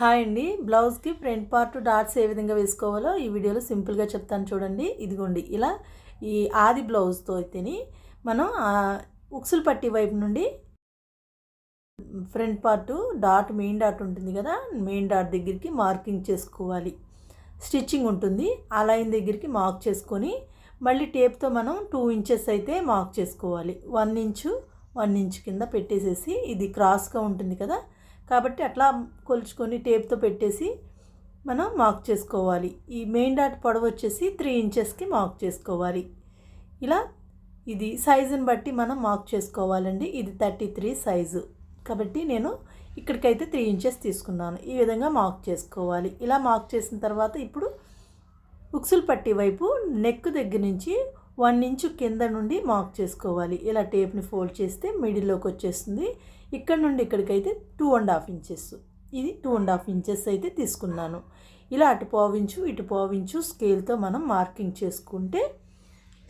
Hi అండి. బ్లౌజ్కి front part dots ఏ విధంగా వేసుకోవాలో ఈ వీడియోలో సింపుల్గా చెప్తాను చూడండి. ఇదిగోండి ఇలా ఈ ఆది బ్లౌజ్తో అయితేని మనం ఉక్సులు పట్టి వైపు నుండి front part dot main dot ఉంటుంది కదా మెయిన్ డాట్ దగ్గరికి మార్కింగ్ చేసుకోవాలి. స్టిచ్చింగ్ ఉంటుంది ఆ లైన్ దగ్గరికి మార్క్ చేసుకొని మళ్ళీ టేప్తో మనం టూ ఇంచెస్ అయితే మార్క్ చేసుకోవాలి. వన్ ఇంచు వన్ ఇంచ్ కింద పెట్టేసేసి ఇది క్రాస్గా ఉంటుంది కదా కాబట్టి అట్లా కొలుచుకొని టేప్తో పెట్టేసి మనం మార్క్ చేసుకోవాలి. ఈ మెయిన్ డాట్ పొడవు వచ్చేసి త్రీ ఇంచెస్కి మార్క్ చేసుకోవాలి. ఇలా ఇది సైజుని బట్టి మనం మార్క్ చేసుకోవాలండి. ఇది థర్టీ త్రీ సైజు. కాబట్టి నేను ఇక్కడికైతే త్రీ ఇంచెస్ తీసుకున్నాను. ఈ విధంగా మార్క్ చేసుకోవాలి. ఇలా మార్క్ చేసిన తర్వాత ఇప్పుడు ఉక్సులు పట్టి వైపు నెక్ దగ్గర నుంచి వన్ ఇంచు కింద నుండి మార్క్ చేసుకోవాలి. ఇలా టేప్ని ఫోల్డ్ చేస్తే మిడిల్లోకి వచ్చేస్తుంది. ఇక్కడ నుండి ఇక్కడికైతే టూ అండ్ హాఫ్ ఇంచెస్. ఇది టూ అండ్ హాఫ్ ఇంచెస్ అయితే తీసుకున్నాను. ఇలా అటు పోవించు ఇటు పోవించు స్కేల్తో మనం మార్కింగ్ చేసుకుంటే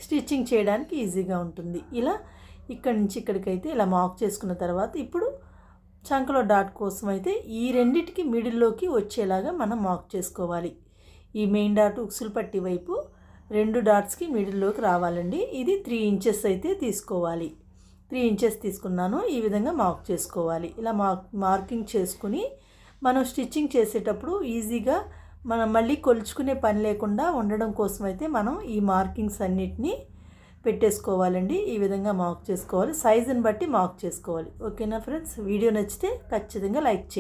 స్టిచ్చింగ్ చేయడానికి ఈజీగా ఉంటుంది. ఇలా ఇక్కడ నుంచి ఇక్కడికైతే ఇలా మార్క్ చేసుకున్న తర్వాత ఇప్పుడు చంకలో డాట్ కోసం అయితే ఈ రెండిటికి మిడిల్లోకి వచ్చేలాగా మనం మార్క్ చేసుకోవాలి. ఈ మెయిన్ డాట్ ఉక్సులు పట్టి వైపు రెండు డాట్స్కి మిడిల్లోకి రావాలండి. ఇది త్రీ ఇంచెస్ అయితే తీసుకోవాలి. త్రీ ఇంచెస్ తీసుకున్నాను. ఈ విధంగా మార్క్ చేసుకోవాలి. ఇలా మార్క్ మార్కింగ్ చేసుకుని మనం స్టిచ్చింగ్ చేసేటప్పుడు ఈజీగా మనం మళ్ళీ కొలుచుకునే పని లేకుండా ఉండడం కోసం అయితే మనం ఈ మార్కింగ్స్ అన్నిటినీ పెట్టేసుకోవాలండి. ఈ విధంగా మార్క్ చేసుకోవాలి. సైజుని బట్టి మార్క్ చేసుకోవాలి. ఓకేనా ఫ్రెండ్స్? వీడియో నచ్చితే ఖచ్చితంగా లైక్ చేయండి.